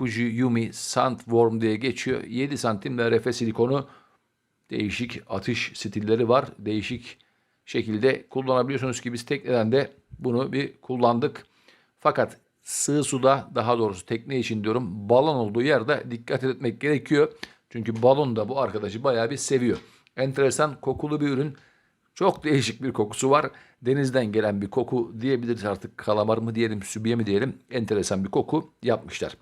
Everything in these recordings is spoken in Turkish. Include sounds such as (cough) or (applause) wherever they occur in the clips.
Fuji Yumi Sandworm diye geçiyor. 7 santim LRF silikonu değişik atış stilleri var. Değişik şekilde kullanabiliyorsunuz ki biz tekneden de bunu bir kullandık. Fakat sığ suda daha doğrusu tekne için diyorum balon olduğu yerde dikkat etmek gerekiyor. Çünkü balon da bu arkadaşı bayağı bir seviyor. Enteresan kokulu bir ürün. Çok değişik bir kokusu var. Denizden gelen bir koku diyebiliriz artık kalamar mı diyelim, sübiye mi diyelim. Enteresan bir koku yapmışlar.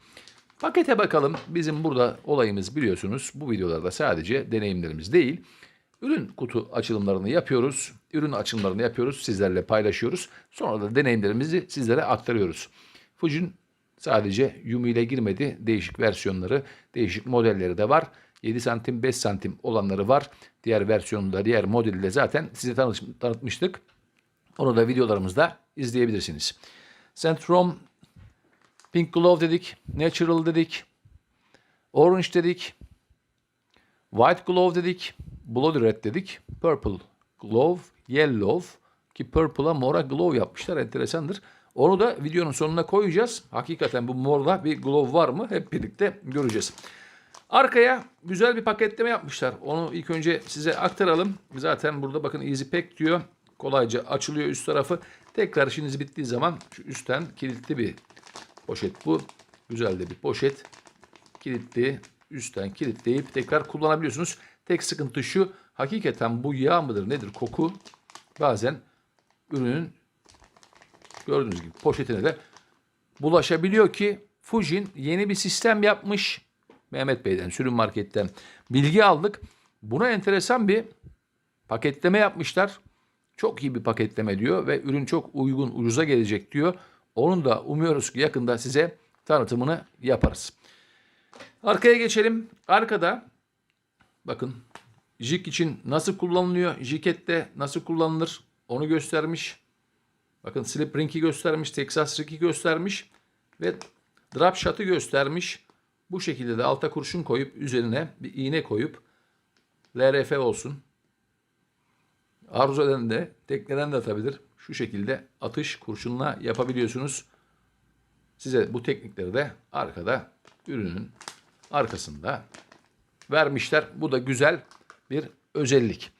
Pakete bakalım. Bizim burada olayımız biliyorsunuz bu videolarda sadece deneyimlerimiz değil. Ürün kutu açılımlarını yapıyoruz. Ürün açılımlarını yapıyoruz. Sizlerle paylaşıyoruz. Sonra da deneyimlerimizi sizlere aktarıyoruz. Fujin sadece Yumi ile girmedi. Değişik versiyonları, değişik modelleri de var. 7 santim 5 santim olanları var. Diğer versiyonunda diğer modeliyle zaten size tanıtmıştık. Onu da videolarımızda izleyebilirsiniz. Centrom Pink Glove dedik. Natural dedik. Orange dedik. White Glove dedik. Bloody Red dedik. Purple Glove, Yellow ki Purple'a mora glove yapmışlar. Enteresandır. Onu da videonun sonuna koyacağız. Hakikaten bu morda bir glove var mı? Hep birlikte göreceğiz. Arkaya güzel bir paketleme yapmışlar. Onu ilk önce size aktaralım. Zaten burada bakın Easy Pack diyor. Kolayca açılıyor üst tarafı. Tekrar işiniz bittiği zaman şu üstten kilitli bir poşet bu. Güzel de bir poşet. Kilitli, üstten kilitleyip tekrar kullanabiliyorsunuz. Tek sıkıntı şu. Hakikaten bu yağ mıdır nedir koku bazen ürünün gördüğünüz gibi poşetine de bulaşabiliyor ki Fujin yeni bir sistem yapmış. Mehmet Bey'den, Sürüm Market'ten bilgi aldık. Buna enteresan bir paketleme yapmışlar. Çok iyi bir paketleme diyor ve ürün çok uygun, ucuza gelecek diyor. Onun da umuyoruz ki yakında size tanıtımını yaparız. Arkaya geçelim. Arkada bakın jig için nasıl kullanılıyor, jikette nasıl kullanılır onu göstermiş. Bakın slip ring'i göstermiş, Texas ring'i göstermiş ve drop shot'ı göstermiş. Bu şekilde de alta kurşun koyup üzerine bir iğne koyup LRF olsun. Arzu eden de tekneden de atabilir. Şu şekilde atış kurşunla yapabiliyorsunuz. Size bu teknikleri de arkada ürünün arkasında vermişler. Bu da güzel bir özellik.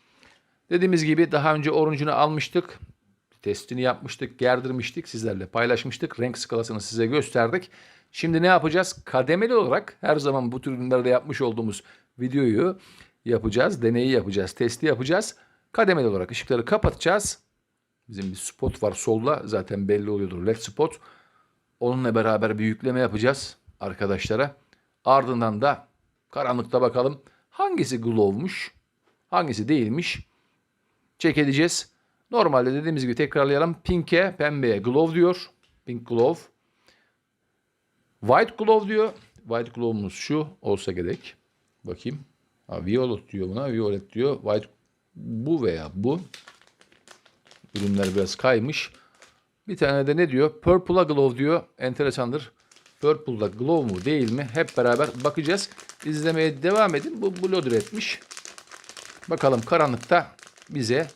Dediğimiz gibi daha önce orucunu almıştık. Testini yapmıştık, gerdirmiştik, sizlerle paylaşmıştık. Renk skalasını size gösterdik. Şimdi ne yapacağız? Kademeli olarak her zaman bu tür ürünlerde yapmış olduğumuz videoyu yapacağız. Deneyi yapacağız, testi yapacağız. Kademeli olarak ışıkları kapatacağız. Bizim bir spot var solda zaten belli oluyordur led spot. Onunla beraber bir yükleme yapacağız arkadaşlara. Ardından da karanlıkta bakalım hangisi glow'muş, hangisi değilmiş. Check edeceğiz. Normalde dediğimiz gibi tekrarlayalım. Pink'e, pembeye glow diyor. Pink glove. White glove diyor. White glove'umuz şu olsa gerek. Bakayım. Ha, violet diyor buna. Violet diyor. White bu veya bu. Ürünler biraz kaymış. Bir tane de ne diyor? Purple'a glove diyor. Enteresandır. Purple'da glove mu değil mi? Hep beraber bakacağız. İzlemeye devam edin. Bu Blood etmiş. Bakalım karanlıkta bize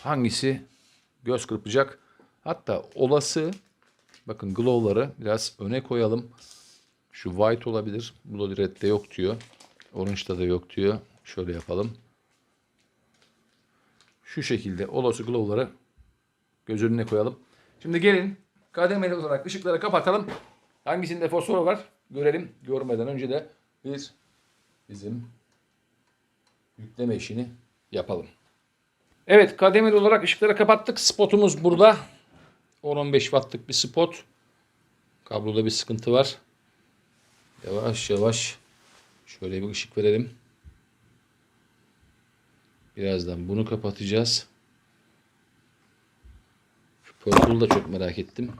hangisi göz kırpacak. Hatta olası bakın glow'ları biraz öne koyalım. Şu white olabilir. Blood yok diyor. Orange'da da yok diyor. Şöyle yapalım. Şu şekilde olası glow'ları göz önüne koyalım. Şimdi gelin kademeli olarak ışıkları kapatalım. Hangisinde fosfor var görelim. Görmeden önce de biz bizim yükleme işini yapalım. Evet kademeli olarak ışıkları kapattık. Spotumuz burada. 10-15 wattlık bir spot. Kabloda bir sıkıntı var. Yavaş yavaş şöyle bir ışık verelim. Birazdan bunu kapatacağız. Şu Purple'ı da çok merak ettim.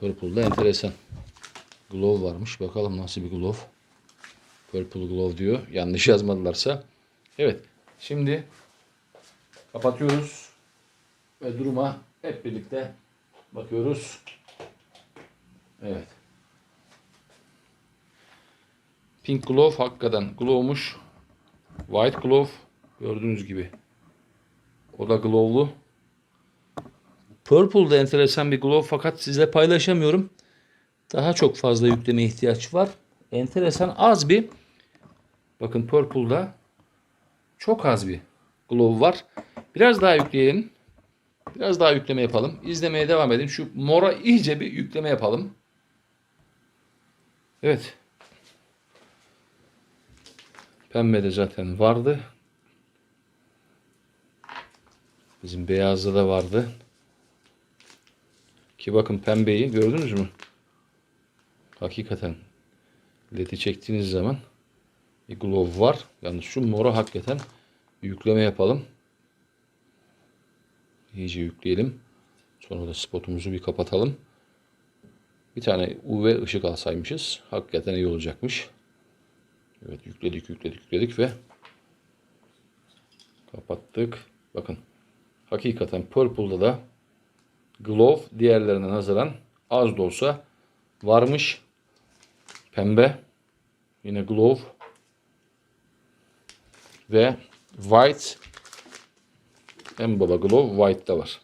Purple'da enteresan. Glove varmış. Bakalım nasıl bir glove. Purple glove diyor. Yanlış (laughs) yazmadılarsa. Evet. Şimdi kapatıyoruz. Ve duruma hep birlikte bakıyoruz. Evet. Pink glove hakikaten glove'muş. White glove gördüğünüz gibi. O da glove'lu. Purple da enteresan bir glove fakat sizle paylaşamıyorum. daha çok fazla yükleme ihtiyaç var. Enteresan az bir bakın Purple'da çok az bir glow var. Biraz daha yükleyelim. Biraz daha yükleme yapalım. İzlemeye devam edin. Şu mora iyice bir yükleme yapalım. Evet. Pembe de zaten vardı. Bizim beyazda da vardı. Ki bakın pembeyi gördünüz mü? Hakikaten ledi çektiğiniz zaman bir glow var. Yalnız şu mora hakikaten yükleme yapalım. İyice yükleyelim. Sonra da spotumuzu bir kapatalım. Bir tane UV ışık alsaymışız. Hakikaten iyi olacakmış. Evet yükledik yükledik yükledik ve kapattık. Bakın hakikaten Purple'da da Glow diğerlerine nazaran az da olsa varmış. Pembe yine Glow ve White en baba Glow White'da var.